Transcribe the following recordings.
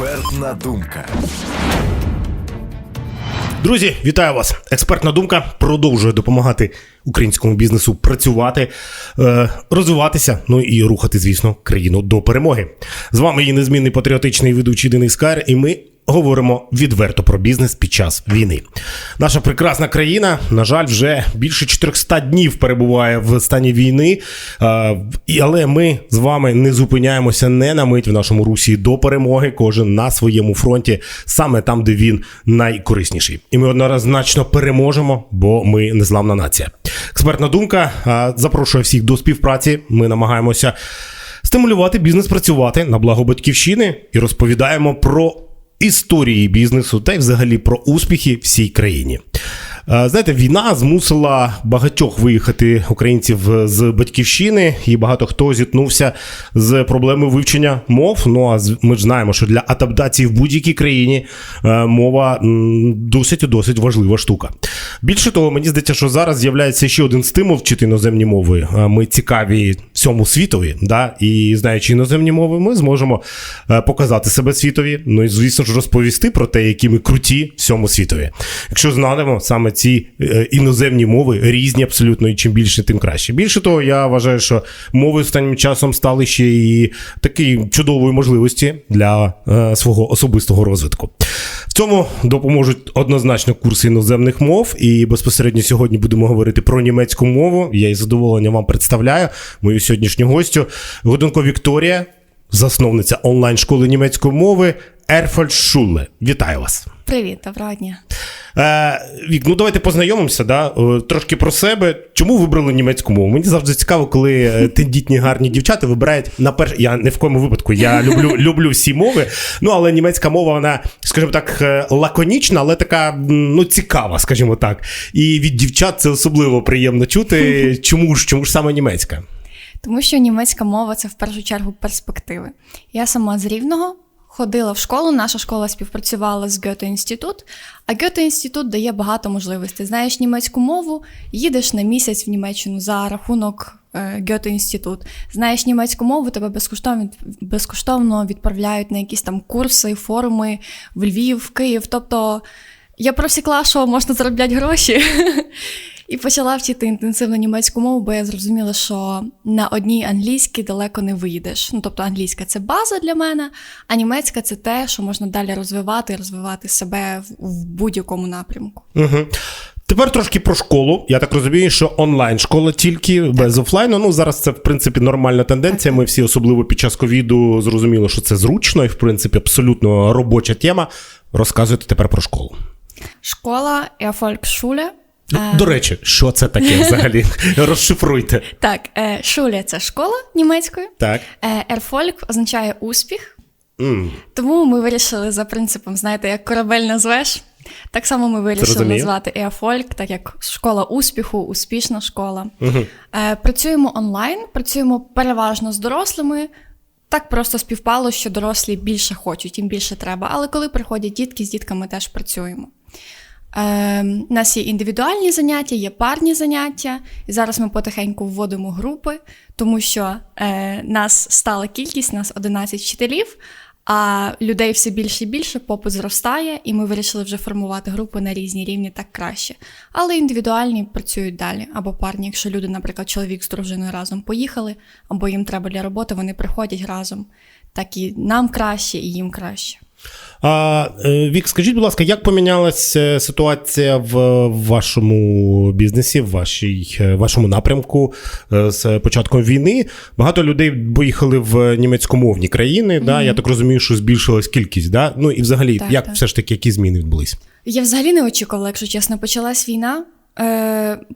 Експертна думка. Друзі, вітаю вас! Експертна думка продовжує допомагати українському бізнесу працювати, е, розвиватися, ну і рухати, звісно, країну до перемоги. З вами її незмінний патріотичний ведучий Денис Кар, і ми говоримо відверто про бізнес під час війни. Наша прекрасна країна, на жаль, вже більше 400 днів перебуває в стані війни, але ми з вами не зупиняємося не на мить в нашому русі до перемоги. Кожен на своєму фронті, саме там, де він найкорисніший. І ми однозначно переможемо, бо ми незламна нація. Експертна думка запрошує всіх до співпраці. Ми намагаємося стимулювати бізнес працювати на благо батьківщини і розповідаємо про історії бізнесу та й взагалі про успіхи всій країні. Е, Знаєте, війна змусила багатьох виїхати українців з батьківщини, і багато хто зіткнувся з проблемою вивчення мов. Ну а ми ж знаємо, що для адаптації в будь-якій країні е, мова досить досить важлива штука. Більше того, мені здається, що зараз з'являється ще один стимул вчити іноземні мови. Е, Ми цікаві всьому світові, да? і знаючи іноземні мови, ми зможемо е, показати себе світові. Ну і звісно ж розповісти про те, які ми круті всьому світові. Якщо знаємо саме ці е, іноземні мови різні абсолютно, і чим більше, тим краще. Більше того, я вважаю, що мови останнім часом стали ще і такою чудовою можливості для е, свого особистого розвитку. В цьому допоможуть однозначно курси іноземних мов, і безпосередньо сьогодні будемо говорити про німецьку мову. Я із задоволенням вам представляю мою сьогоднішню гостю Годунко Вікторія, засновниця онлайн-школи німецької мови Ерфольд Шуле. Вітаю вас. Привіт, доброго дня. Е, Вік, ну давайте познайомимося, да? Е, трошки про себе. Чому вибрали німецьку мову? Мені завжди цікаво, коли е, тендітні гарні дівчата вибирають на перш. Я не в коєму випадку, я люблю, люблю всі мови. Ну, але німецька мова, вона, скажімо так, е, лаконічна, але така ну, цікава, скажімо так. І від дівчат це особливо приємно чути. Чому ж, чому ж саме німецька? Тому що німецька мова це в першу чергу перспективи. Я сама з Рівного ходила в школу, наша школа співпрацювала з Гьоте інститут, а Гьоте інститут дає багато можливостей. Знаєш німецьку мову, їдеш на місяць в Німеччину за рахунок е, Гьоте інститут. Знаєш німецьку мову, тебе безкоштовно, безкоштовно відправляють на якісь там курси, форуми в Львів, в Київ. Тобто я просікла, що можна заробляти гроші. І почала вчити інтенсивно німецьку мову, бо я зрозуміла, що на одній англійській далеко не виїдеш. Ну, тобто англійська це база для мене, а німецька це те, що можна далі розвивати, розвивати себе в, в будь-якому напрямку. Угу. Тепер трошки про школу. Я так розумію, що онлайн-школа тільки без офлайну. Ну зараз це в принципі нормальна тенденція. Ми всі, особливо під час ковіду, зрозуміли, що це зручно і в принципі абсолютно робоча тема. Розказуйте тепер про школу. Школа Erfolgsschule. Ну, До речі, що це таке взагалі? Розшифруйте. Так, е, Schule – це школа німецькою. Так. Е, Erfolg означає успіх. М. Тому ми вирішили за принципом, знаєте, як корабель назвеш. Так само ми вирішили назвати Еофольк, так як школа успіху, успішна школа. Е, працюємо онлайн, працюємо переважно з дорослими. Так просто співпало, що дорослі більше хочуть, їм більше треба. Але коли приходять дітки, з дітками теж працюємо. Е, у нас є індивідуальні заняття, є парні заняття, і зараз ми потихеньку вводимо групи, тому що е, нас стала кількість, нас 11 вчителів, а людей все більше і більше, попит зростає, і ми вирішили вже формувати групи на різні рівні, так краще. Але індивідуальні працюють далі, або парні, якщо люди, наприклад, чоловік з дружиною разом поїхали, або їм треба для роботи, вони приходять разом. Так і нам краще, і їм краще. А, е, Вік, скажіть, будь ласка, як помінялася ситуація в вашому бізнесі, в вашій, е, вашому напрямку е, з початком війни? Багато людей поїхали в німецькомовні країни. Да? Я так розумію, що збільшилась кількість. Да? Ну і взагалі, Так, як так. все ж таки які зміни відбулись? Я взагалі не очікувала, якщо чесно, почалась війна,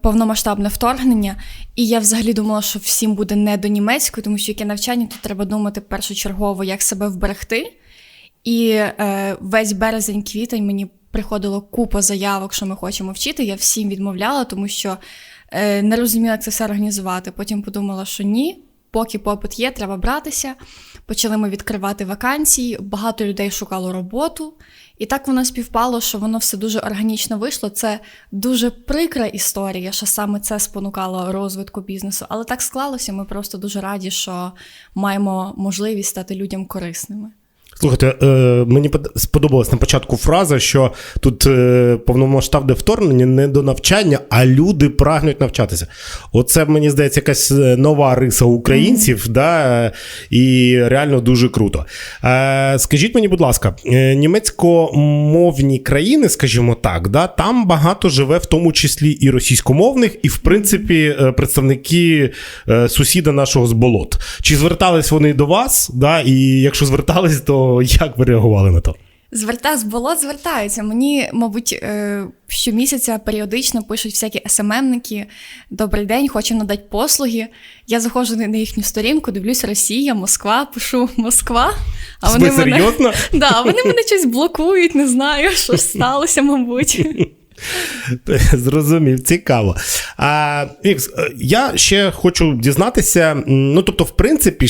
повномасштабне вторгнення, і я взагалі думала, що всім буде не до німецької, тому що яке навчання, тут треба думати першочергово, як себе вберегти. І е, весь березень-квітень мені приходило купа заявок, що ми хочемо вчити. Я всім відмовляла, тому що е, не розуміла, як це все організувати. Потім подумала, що ні, поки попит є, треба братися. Почали ми відкривати вакансії, багато людей шукало роботу. І так воно співпало, що воно все дуже органічно вийшло. Це дуже прикра історія, що саме це спонукало розвитку бізнесу. Але так склалося. Ми просто дуже раді, що маємо можливість стати людям корисними. Слухайте, е, мені под- сподобалась на початку фраза, що тут е, повномасштабне вторгнення не до навчання, а люди прагнуть навчатися. Оце мені здається якась е, нова риса українців, да, е, і реально дуже круто. Е, скажіть мені, будь ласка, е, німецькомовні країни, скажімо так, да, там багато живе, в тому числі і російськомовних, і в принципі е, представники сусіда нашого з болот. Чи звертались вони до вас? Да, і якщо звертались, то як ви реагували на то? Зверта з болот звертаються. Мені, мабуть, е, щомісяця періодично пишуть всякі СММники. Добрий день, хочемо надати послуги. Я заходжу на їхню сторінку, дивлюсь Росія, Москва, пишу Москва. А Ви серйозно? Да, вони мене щось блокують, не знаю, що сталося, мабуть. Зрозумів, цікаво. А, Ікс, я ще хочу дізнатися: ну, тобто, в принципі,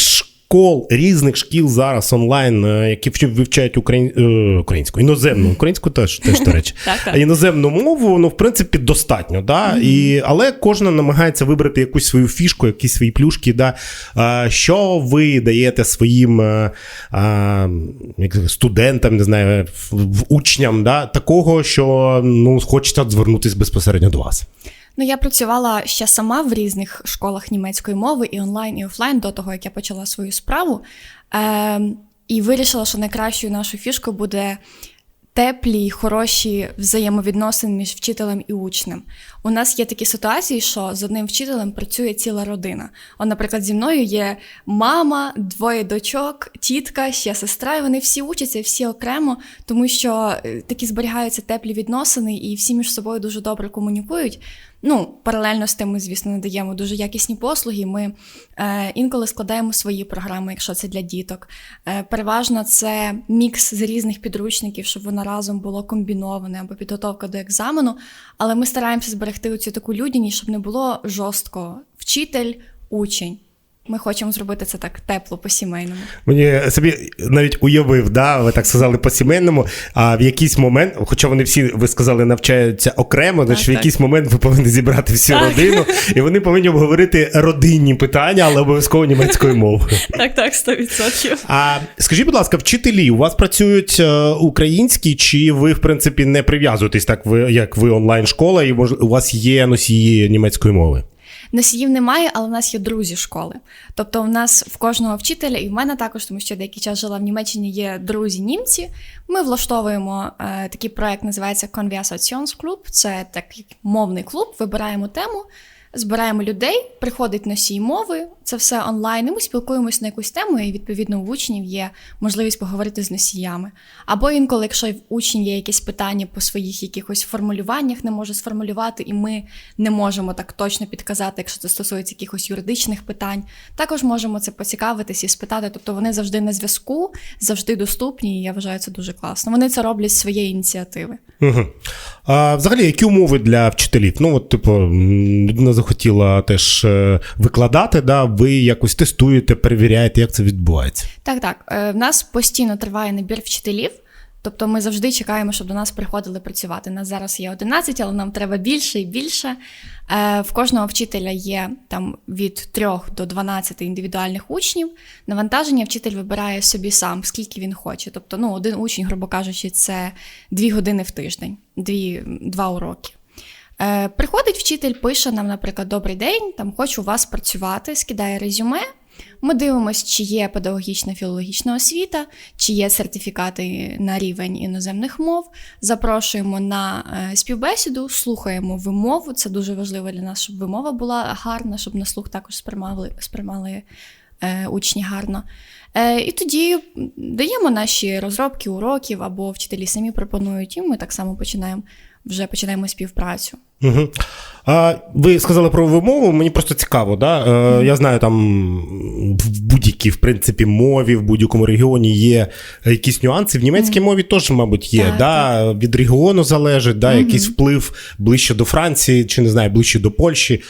школ різних шкіл зараз онлайн, е, які вивчають україн... е, українську, іноземну, українську теж, теж до речі. Іноземну мову, ну, в принципі, достатньо. Да? І, але кожна намагається вибрати якусь свою фішку, якісь свої плюшки. Да? А, що ви даєте своїм е, а, студентам, не знаю, учням, да? такого, що ну, хочеться звернутися безпосередньо до вас. Ну, я працювала ще сама в різних школах німецької мови, і онлайн, і офлайн, до того, як я почала свою справу. Е, і вирішила, що найкращою нашою фішкою буде теплі й хороші взаємовідносини між вчителем і учнем. У нас є такі ситуації, що з одним вчителем працює ціла родина. От, наприклад, зі мною є мама, двоє дочок, тітка, ще сестра, і вони всі учаться, всі окремо, тому що е, такі зберігаються теплі відносини, і всі між собою дуже добре комунікують. Ну, паралельно з тим, ми, звісно, надаємо дуже якісні послуги. Ми е, інколи складаємо свої програми, якщо це для діток. Е, переважно це мікс з різних підручників, щоб воно разом було комбіноване або підготовка до екзамену. Але ми стараємося зберегти оцю таку людяність, щоб не було жорстко вчитель, учень. Ми хочемо зробити це так тепло по-сімейному. Мені собі навіть уявив, да, ви так сказали по-сімейному, а в якийсь момент, хоча вони всі, ви сказали, навчаються окремо, значить в якийсь момент ви повинні зібрати всю Так. родину, і вони повинні обговорити родинні питання, але обов'язково німецькою мовою. Так, так, 100%. А скажіть, будь ласка, вчителі у вас працюють е, українські, чи ви, в принципі, не прив'язуєтесь так, ви, як ви онлайн-школа, і мож, у вас є носії німецької мови? Носіїв немає, але в нас є друзі школи. Тобто, в нас в кожного вчителя, і в мене також, тому що я деякий час жила в Німеччині, є друзі німці. Ми влаштовуємо е, такий проект, називається Conversationsklub. Це такий мовний клуб. Вибираємо тему, збираємо людей, приходить носій мови, це все онлайн. І ми спілкуємося на якусь тему, і відповідно у учнів є можливість поговорити з носіями. Або інколи, якщо в учнів є якісь питання по своїх якихось формулюваннях, не може сформулювати, і ми не можемо так точно підказати, якщо це стосується якихось юридичних питань. Також можемо це поцікавитись і спитати. Тобто вони завжди на зв'язку, завжди доступні, і я вважаю це дуже класно. Вони це роблять з своєї ініціативи. Угу. А взагалі, які умови для вчителів? Ну, от, типу, людина захотіла теж е, викладати, да, ви якось тестуєте, перевіряєте, як це відбувається. Так, так. Е, В нас постійно триває набір вчителів. Тобто ми завжди чекаємо, щоб до нас приходили працювати. Нас зараз є 11, але нам треба більше і більше. Е, В кожного вчителя є там від 3 до 12 індивідуальних учнів. Навантаження вчитель вибирає собі сам, скільки він хоче. Тобто, ну, один учень, грубо кажучи, це 2 години в тиждень, 2, 2 уроки. Е, Приходить вчитель, пише нам, наприклад, добрий день, там хочу у вас працювати, скидає резюме. Ми дивимося, чи є педагогічна філологічна освіта, чи є сертифікати на рівень іноземних мов. Запрошуємо на е, співбесіду, слухаємо вимову. Це дуже важливо для нас, щоб вимова була гарна, щоб на слух також сприймали, сприймали е, учні гарно. Е, і тоді даємо наші розробки уроків або вчителі самі пропонують, і ми так само починаємо вже починаємо співпрацю. Угу. А, ви сказали про вимову, мені просто цікаво, да? Е, я знаю, там в будь-якій, в принципі, мові, в будь-якому регіоні є якісь нюанси. В німецькій мові теж, мабуть, є. Так, да? Від регіону залежить, да? якийсь вплив ближче до Франції, чи не знаю, ближче до Польщі.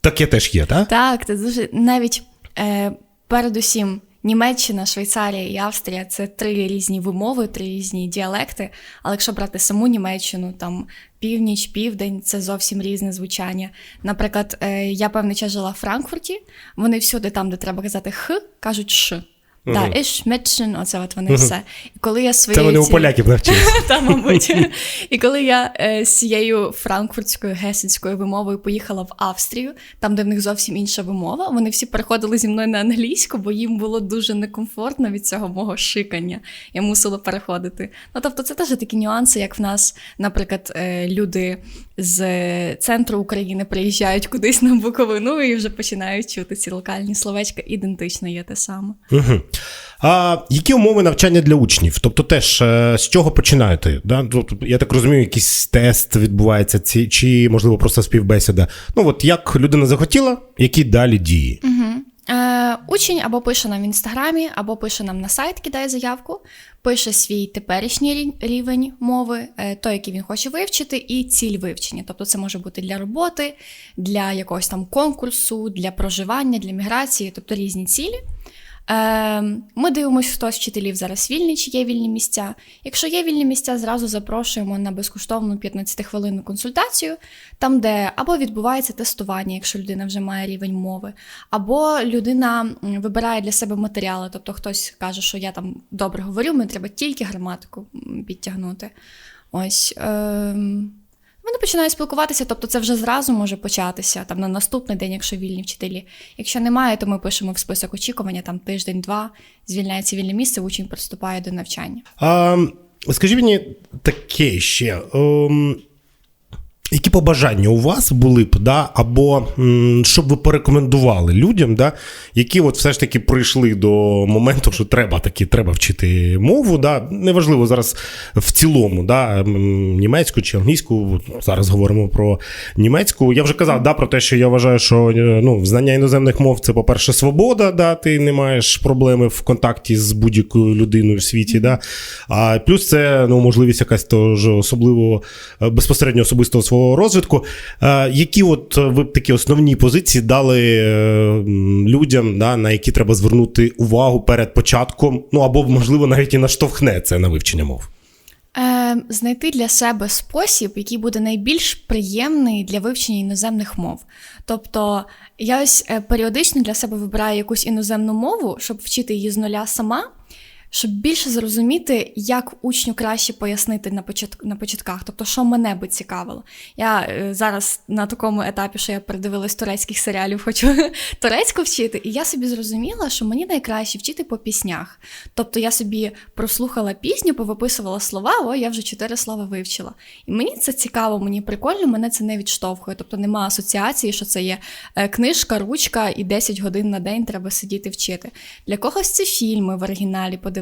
Таке теж є, так? Так, це дуже навіть е, передусім Німеччина, Швейцарія і Австрія це три різні вимови, три різні діалекти. Але якщо брати саму Німеччину, там північ, південь це зовсім різне звучання. Наприклад, е, я певний час жила в Франкфурті. Вони всюди, там, де треба казати х, кажуть ш. Да, ich Mädchen, оце от вони все. І коли я Це своєю вони у цією- поляків навчилися. Та, мабуть. І коли я е, з цією франкфуртською гесенською вимовою поїхала в Австрію, там, де в них зовсім інша вимова, вони всі переходили зі мною на англійську, бо їм було дуже некомфортно від цього мого шикання. Я мусила переходити. Ну тобто, це теж такі нюанси, як в нас, наприклад, е, люди з центру України приїжджають кудись на Буковину і вже починають чути ці локальні словечка. Ідентично є те саме. Угу. А які умови навчання для учнів? Тобто, теж е, з чого починаєте? Да? Тобто, я так розумію, якийсь тест відбувається, чи можливо просто співбесіда. Ну от як людина захотіла, які далі дії? Е, учень або пише нам в інстаграмі, або пише нам на сайт, кидає заявку, пише свій теперішній рівень мови, е, той, який він хоче вивчити, і ціль вивчення. Тобто це може бути для роботи, для якогось там конкурсу, для проживання, для міграції, тобто різні цілі. Е, Ми дивимося, хто з вчителів зараз вільний, чи є вільні місця. Якщо є вільні місця, зразу запрошуємо на безкоштовну 15-хвилинну консультацію, там, де або відбувається тестування, якщо людина вже має рівень мови, або людина вибирає для себе матеріали. Тобто хтось каже, що я там добре говорю, мені треба тільки граматику підтягнути. Ось. Ем... Вони починають спілкуватися, тобто це вже зразу може початися там на наступний день, якщо вільні вчителі. Якщо немає, то ми пишемо в список очікування там тиждень-два, звільняється вільне місце, учень приступає до навчання. А, скажіть мені таке ще. ем, які побажання у вас були б, да, або м, що б ви порекомендували людям, да, які от все ж таки прийшли до моменту, що треба таки, треба вчити мову, да, неважливо зараз в цілому, да, німецьку чи англійську, зараз говоримо про німецьку. Я вже казав да, про те, що я вважаю, що е, ну, знання іноземних мов це, по-перше, свобода, да, ти не маєш проблеми в контакті з будь-якою людиною в світі. Да, а плюс це ну, можливість якась теж особливо е, безпосередньо особистого свого розвитку. Е, Які от ви б такі основні позиції дали е, людям, да, на які треба звернути увагу перед початком, ну або, можливо, навіть і наштовхне це на вивчення мов? Е, знайти для себе спосіб, який буде найбільш приємний для вивчення іноземних мов. Тобто я ось е, періодично для себе вибираю якусь іноземну мову, щоб вчити її з нуля сама. Щоб більше зрозуміти, як учню краще пояснити на початку на початках, тобто, що мене би цікавило. Я е, зараз на такому етапі, що я передивилась турецьких серіалів, хочу турецьку вчити, і я собі зрозуміла, що мені найкраще вчити по піснях. Тобто я собі прослухала пісню, повиписувала слова, о, я вже чотири слова вивчила. І мені це цікаво, мені прикольно, мене це не відштовхує. Тобто нема асоціації, що це є е, книжка, ручка і 10 годин на день треба сидіти вчити. Для когось це фільми в оригіналі подивитися.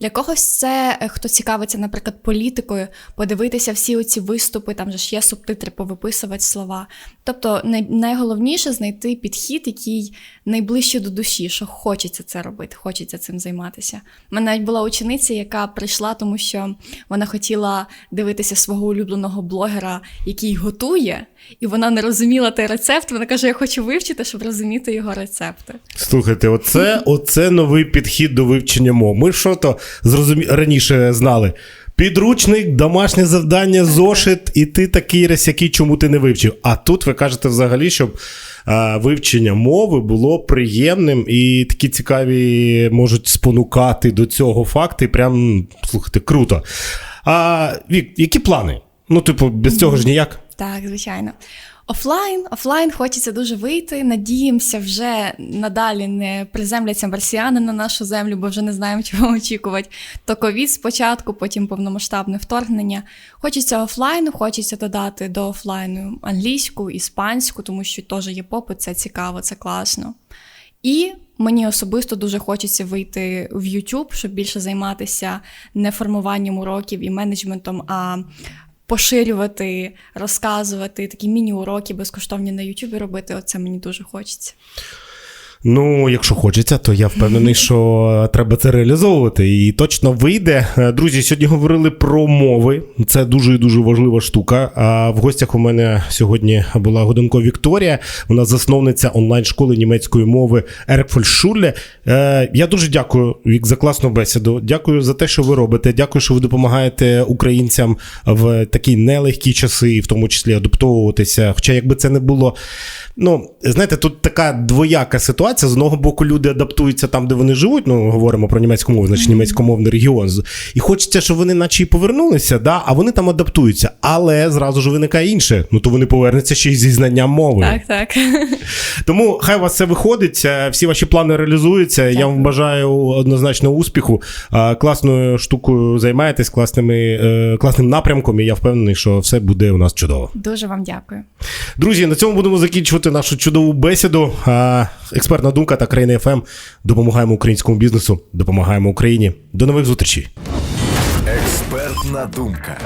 Для когось це е, хто цікавиться, наприклад, політикою, подивитися всі оці виступи, там же ж є субтитри, повиписувати слова. Тобто найголовніше знайти підхід, який найближче до душі, що хочеться це робити, хочеться цим займатися. У мене навіть була учениця, яка прийшла, тому що вона хотіла дивитися свого улюбленого блогера, який готує, і вона не розуміла той рецепт. Вона каже: Я хочу вивчити, щоб розуміти його рецепти. Слухайте, оце, оце новий підхід до вивчення мов. Ми що то зрозумі... раніше знали. Підручник, домашнє завдання, зошит, і ти такий який чому ти не вивчив. А тут ви кажете взагалі, щоб а, вивчення мови було приємним і такі цікаві можуть спонукати до цього факти. Прям слухайте, круто. А Вік, які плани? Ну, типу, без цього ж ніяк. Так, звичайно. Офлайн, офлайн хочеться дуже вийти. Надіємося, вже надалі не приземляться марсіани на нашу землю, бо вже не знаємо, чого очікувати. То ковід спочатку, потім повномасштабне вторгнення. Хочеться офлайну, хочеться додати до офлайну англійську, іспанську, тому що теж є попит, це цікаво, це класно. І мені особисто дуже хочеться вийти в YouTube, щоб більше займатися не формуванням уроків і менеджментом, а поширювати, розказувати такі міні-уроки безкоштовні на Ютубі робити. Оце мені дуже хочеться. Ну, якщо хочеться, то я впевнений, що треба це реалізовувати. І точно вийде. Друзі, сьогодні говорили про мови. Це дуже і дуже важлива штука. А в гостях у мене сьогодні була Годенко Вікторія. Вона засновниця онлайн-школи німецької мови Еркфольшуле. Я дуже дякую, Вік, за класну бесіду. Дякую за те, що ви робите. Дякую, що ви допомагаєте українцям в такі нелегкі часи, в тому числі адаптовуватися. Хоча, якби це не було. Ну, знаєте, тут така двояка ситуація. Ситуація. З одного боку, люди адаптуються там, де вони живуть. Ну, говоримо про німецьку мову, значить німецькомовний регіон. І хочеться, щоб вони наче і повернулися, да? а вони там адаптуються. Але зразу ж виникає інше. Ну то вони повернуться ще й зі знанням мови. Так, так. Тому хай у вас це виходить, е, всі ваші плани реалізуються. Я вам бажаю однозначно успіху. Класною штукою займаєтесь, класними, е, класним напрямком, і я впевнений, що все буде у нас чудово. Дуже вам дякую. Друзі, на цьому будемо закінчувати нашу чудову бесіду. Експертна думка та країна ФМ. Допомагаємо українському бізнесу, допомагаємо Україні. До нових зустрічей. Експертна думка.